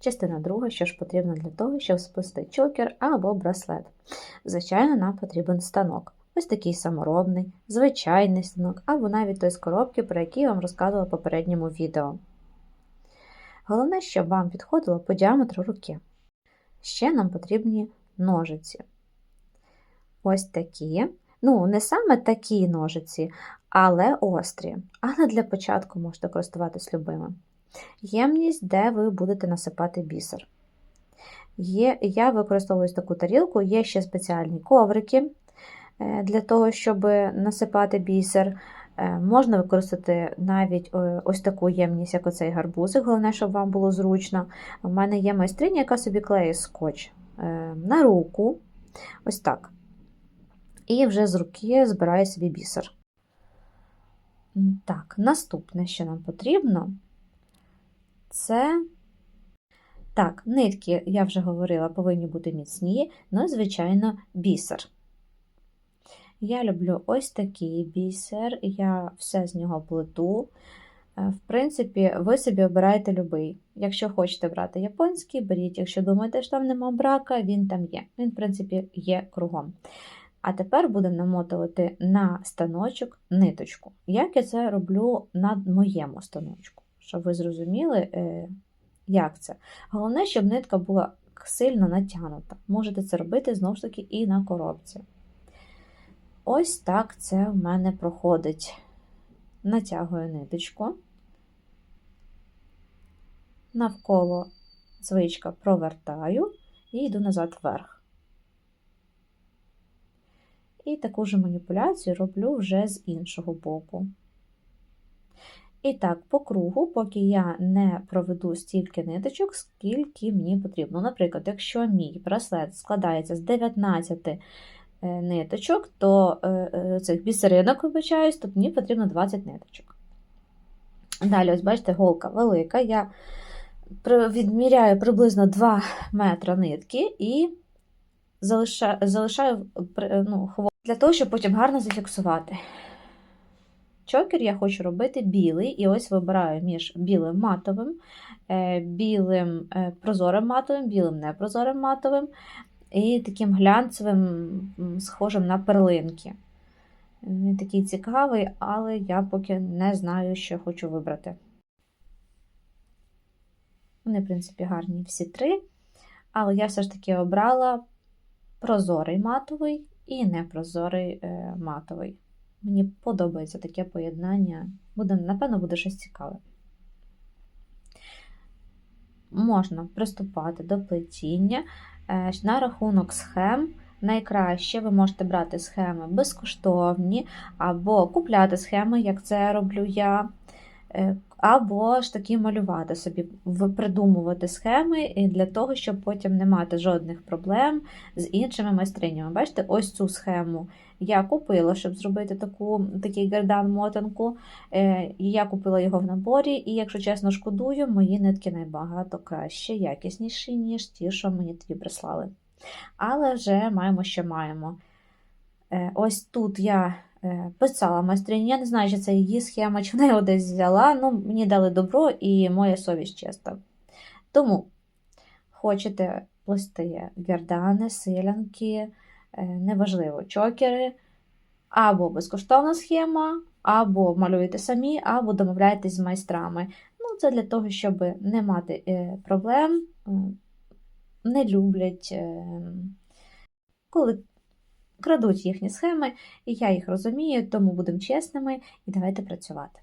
Частина друга, що ж потрібно для того, щоб сплести чокер або браслет. Звичайно, нам потрібен станок. Ось такий саморобний, звичайний станок, або навіть той з коробки, про який я вам розказувала в попередньому відео. Головне, щоб вам підходило по діаметру руки. Ще нам потрібні ножиці. Ось такі. Ну, не саме такі ножиці, але острі. Але для початку можете користуватись любими. Ємність, де ви будете насипати бісер. Є, я використовую таку тарілку, є ще спеціальні коврики е, для того, щоб насипати бісер. Е, Можна використати навіть е, ось таку ємність, як оцей гарбузик, головне, щоб вам було зручно. У мене є майстриня, яка собі клеє скотч на руку. Ось так. І вже з руки збирає собі бісер. Так, наступне, що нам потрібно, це. Так, нитки, я вже говорила, повинні бути міцні, ну звичайно, бісер. Я люблю ось такий бісер, я все з нього плету. Е, В принципі, ви собі обираєте любий. Якщо хочете брати японський, беріть. Якщо думаєте, що там нема брака, він там є. Він, в принципі, є кругом. А тепер будемо намотувати на станочок ниточку. Як я це роблю на моєму станочку, щоб ви зрозуміли, е, як це. Головне, щоб нитка була сильно натягнута. Можете це робити знову ж таки і на коробці. Ось так це в мене проходить. Натягую ниточку, навколо звичка провертаю і йду назад вверх. І таку ж маніпуляцію роблю вже з іншого боку. І так, по кругу, поки я не проведу стільки ниточок, скільки мені потрібно. Наприклад, якщо мій браслет складається з 19 е, ниточок, то е, е, цих бісеринок, вибачаюсь, то мені потрібно 20 ниточок. Далі, ось бачите, голка велика. Я відміряю приблизно 2 метри нитки і залишаю, ну, хвост для того, щоб потім гарно зафіксувати. Чокер я хочу робити білий, і ось вибираю між білим матовим, е, білим е, прозорим матовим, білим непрозорим матовим і таким глянцевим, схожим на перлинки. Він такий цікавий, але я поки не знаю, що хочу вибрати. Вони, в принципі, гарні всі три, але я все ж таки обрала прозорий матовий і непрозорий е, матовий. Мені подобається таке поєднання. Буде, напевно, буде щось цікаве. Можна приступати до плетіння. Е, На рахунок схем найкраще ви можете брати схеми безкоштовні, або купляти схеми, як це роблю я. Або ж таки малювати собі, придумувати схеми для того, щоб потім не мати жодних проблем з іншими майстринями. Бачите, ось цю схему я купила, щоб зробити таку, такий гердан-мотанку. Е, Я купила його в наборі, і, якщо чесно, шкодую, мої нитки набагато краще, якісніші, ніж ті, що мені тоді прислали. Але вже маємо, що маємо. Е, Ось тут я писала майстрині. Я не знаю, чи це її схема, чи вона його десь взяла. Ну, мені дали добро і моя совість чиста. Тому хочете плести гердани, силянки, е, неважливо, чокери, або безкоштовна схема, або малюєте самі, або домовляєтесь з майстрами. Ну, це для того, щоб не мати е, проблем, не люблять, е, коли крадуть їхні схеми, і я їх розумію, тому будемо чесними і давайте працювати.